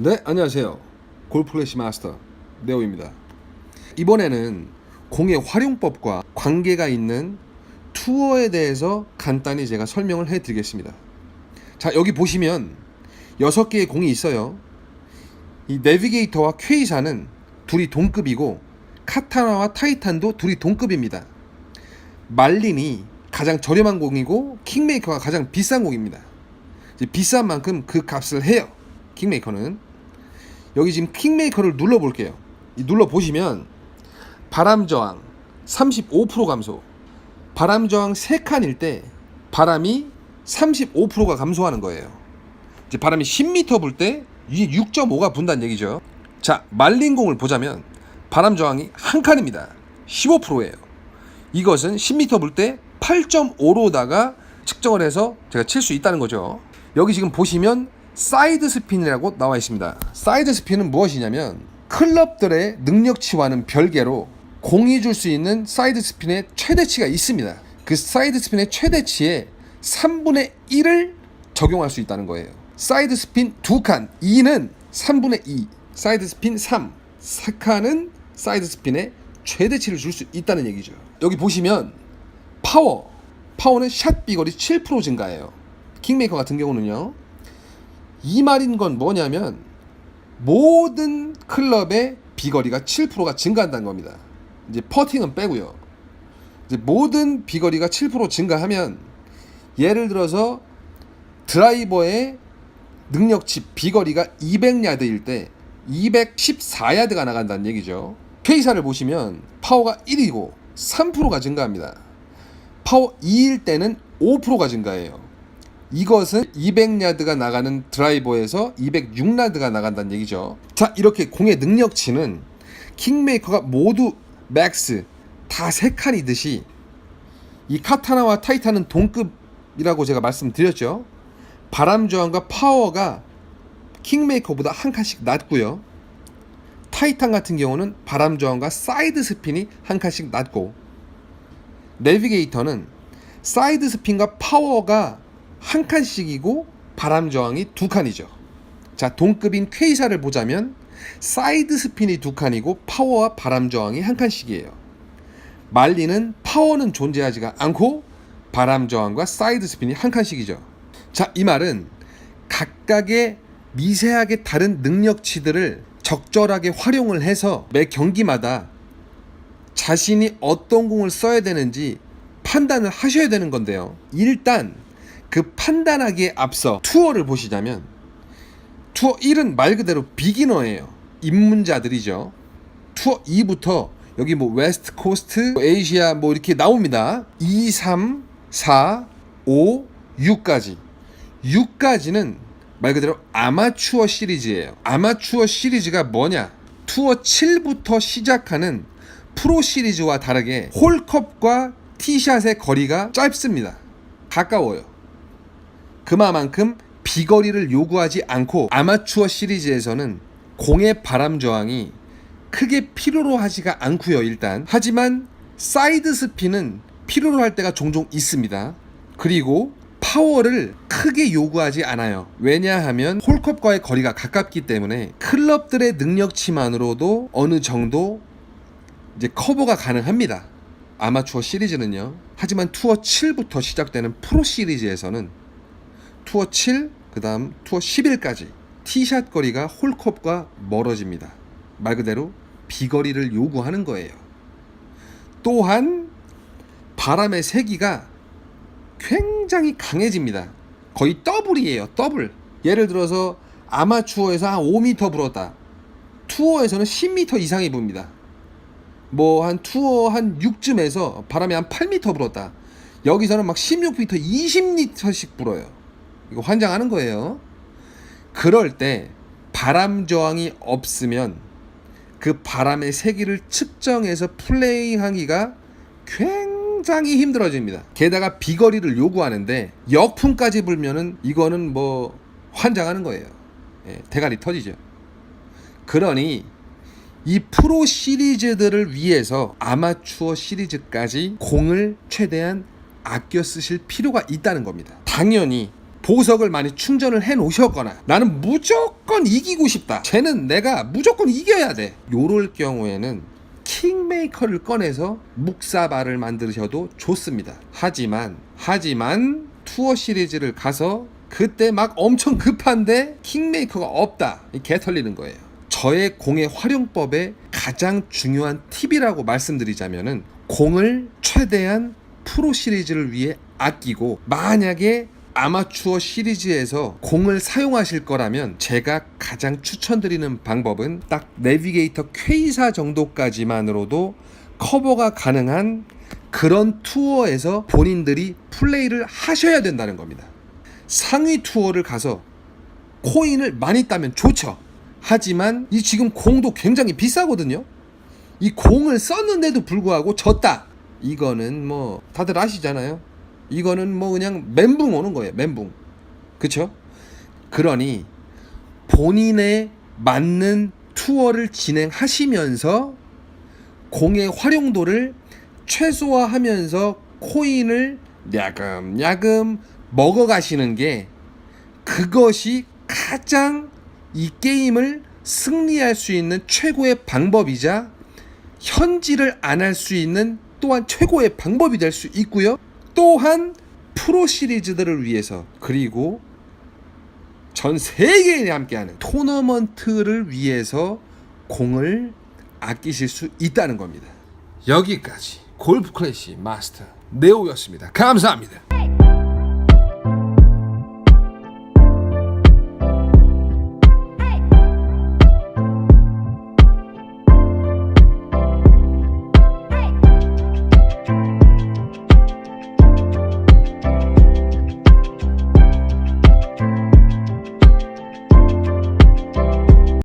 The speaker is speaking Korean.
네, 안녕하세요. 골프 클래시 마스터 네오입니다. 이번에는 공의 활용법과 관계가 있는 투어에 대해서 간단히 제가 설명을 해 드리겠습니다. 자, 여기 보시면 6개의 공이 있어요. 이 내비게이터와 퀘이사는 둘이 동급이고 카타나와 타이탄도 둘이 동급입니다. 말린이 가장 저렴한 공이고 킹메이커가 가장 비싼 공입니다. 비싼 만큼 그 값을 해요. 킹메이커는 여기 지금 킹메이커를 눌러 볼게요. 이 눌러 보시면 바람 저항 35% 감소. 바람 저항 3칸일 때 바람이 35%가 감소하는 거예요. 이제 바람이 10m 불때 이게 6.5가 분다는 얘기죠. 자, 말린 공을 보자면 바람 저항이 한 칸입니다. 15%예요. 이것은 10m 불 때 8.5로다가 측정을 해서 제가 칠 수 있다는 거죠. 여기 지금 보시면 사이드 스핀이라고 나와 있습니다. 사이드 스핀은 무엇이냐면 클럽들의 능력치와는 별개로 공이 줄 수 있는 사이드 스핀의 최대치가 있습니다. 그 사이드 스핀의 최대치의 3분의 1을 적용할 수 있다는 거예요. 사이드 스핀 2칸, 2는 3분의 2, 사이드 스핀 3, 4칸은 사이드 스핀의 최대치를 줄 수 있다는 얘기죠. 여기 보시면 파워, 파워는 샷 비거리 7% 증가해요. 킹메이커 같은 경우는요. 이 말인 건 뭐냐면 모든 클럽의 비거리가 7%가 증가한다는 겁니다. 이제 퍼팅은 빼고요. 이제 모든 비거리가 7% 증가하면 예를 들어서 드라이버의 능력치 비거리가 200야드일 때 214야드가 나간다는 얘기죠. K사를 보시면 파워가 1이고 3%가 증가합니다. 파워 2일 때는 5%가 증가해요. 이것은 200야드가 나가는 드라이버에서 206야드가 나간다는 얘기죠. 자, 이렇게 공의 능력치는 킹메이커가 모두 맥스 다 세 칸이듯이 이 카타나와 타이탄은 동급이라고 제가 말씀드렸죠. 바람 저항과 파워가 킹메이커보다 한 칸씩 낮고요. 타이탄 같은 경우는 바람 저항과 사이드 스핀이 한 칸씩 낮고 내비게이터는 사이드 스핀과 파워가 한 칸씩이고 바람 저항이 두 칸이죠. 자, 동급인 퀘이사를 보자면 사이드 스핀이 두 칸이고 파워와 바람 저항이 한 칸씩이에요. 말리는 파워는 존재하지가 않고 바람 저항과 사이드 스핀이 한 칸씩이죠. 자, 이 말은 각각의 미세하게 다른 능력치들을 적절하게 활용을 해서 매 경기마다 자신이 어떤 공을 써야 되는지 판단을 하셔야 되는 건데요. 일단 그 판단하기에 앞서 투어를 보시자면 투어 1은 말 그대로 비기너예요. 입문자들이죠. 투어 2부터 여기 뭐 웨스트 코스트, 뭐 에이시아 뭐 이렇게 나옵니다. 2, 3, 4, 5, 6까지. 6까지는 말 그대로 아마추어 시리즈예요. 아마추어 시리즈가 뭐냐? 투어 7부터 시작하는 프로 시리즈와 다르게 홀컵과 티샷의 거리가 짧습니다. 가까워요. 그만큼 비거리를 요구하지 않고 아마추어 시리즈에서는 공의 바람 저항이 크게 필요로 하지가 않고요 일단. 하지만 사이드 스핀은 필요로 할 때가 종종 있습니다. 그리고 파워를 크게 요구하지 않아요. 왜냐하면 홀컵과의 거리가 가깝기 때문에 클럽들의 능력치만으로도 어느 정도 이제 커버가 가능합니다. 아마추어 시리즈는요. 하지만 투어 7부터 시작되는 프로 시리즈에서는 투어 7, 그 다음 투어 11까지 티샷 거리가 홀컵과 멀어집니다. 말 그대로 비거리를 요구하는 거예요. 또한 바람의 세기가 굉장히 강해집니다. 거의 더블이에요. 더블. 예를 들어서 아마추어에서 한 5m 불었다. 투어에서는 10m 이상이 붑니다. 뭐 한 투어 한 6쯤에서 바람이 한 8m 불었다. 여기서는 막 16m, 20m씩 불어요. 이거 환장하는 거예요. 그럴 때 바람 저항이 없으면 그 바람의 세기를 측정해서 플레이하기가 굉장히 힘들어집니다. 게다가 비거리를 요구하는데 역풍까지 불면은 이거는 뭐 환장하는 거예요. 예, 대가리 터지죠. 그러니 이 프로 시리즈들을 위해서 아마추어 시리즈까지 공을 최대한 아껴 쓰실 필요가 있다는 겁니다. 당연히 보석을 많이 충전을 해 놓으셨거나 나는 무조건 이기고 싶다. 쟤는 내가 무조건 이겨야 돼. 요럴 경우에는 킹메이커를 꺼내서 묵사발을 만드셔도 좋습니다. 하지만 하지만 투어 시리즈를 가서 그때 막 엄청 급한데 킹메이커가 없다. 이개 털리는 거예요. 저의 공의 활용법의 가장 중요한 팁이라고 말씀드리자면은 공을 최대한 프로 시리즈를 위해 아끼고 만약에 아마추어 시리즈에서 공을 사용하실 거라면 제가 가장 추천드리는 방법은 딱 내비게이터 K사 정도까지만으로도 커버가 가능한 그런 투어에서 본인들이 플레이를 하셔야 된다는 겁니다. 상위 투어를 가서 코인을 많이 따면 좋죠. 하지만 이 지금 공도 굉장히 비싸거든요. 이 공을 썼는데도 불구하고 졌다. 이거는 뭐 다들 아시잖아요. 이거는 뭐 그냥 멘붕 오는 거예요. 멘붕. 그쵸? 그러니 본인의 맞는 투어를 진행하시면서 공의 활용도를 최소화하면서 코인을 야금야금 먹어가시는 게 그것이 가장 이 게임을 승리할 수 있는 최고의 방법이자 현질을 안 할 수 있는 또한 최고의 방법이 될 수 있고요. 또한 프로 시리즈들을 위해서 그리고 전 세계인이 함께하는 토너먼트를 위해서 공을 아끼실 수 있다는 겁니다. 여기까지 골프 클래시 마스터 네오였습니다. 감사합니다.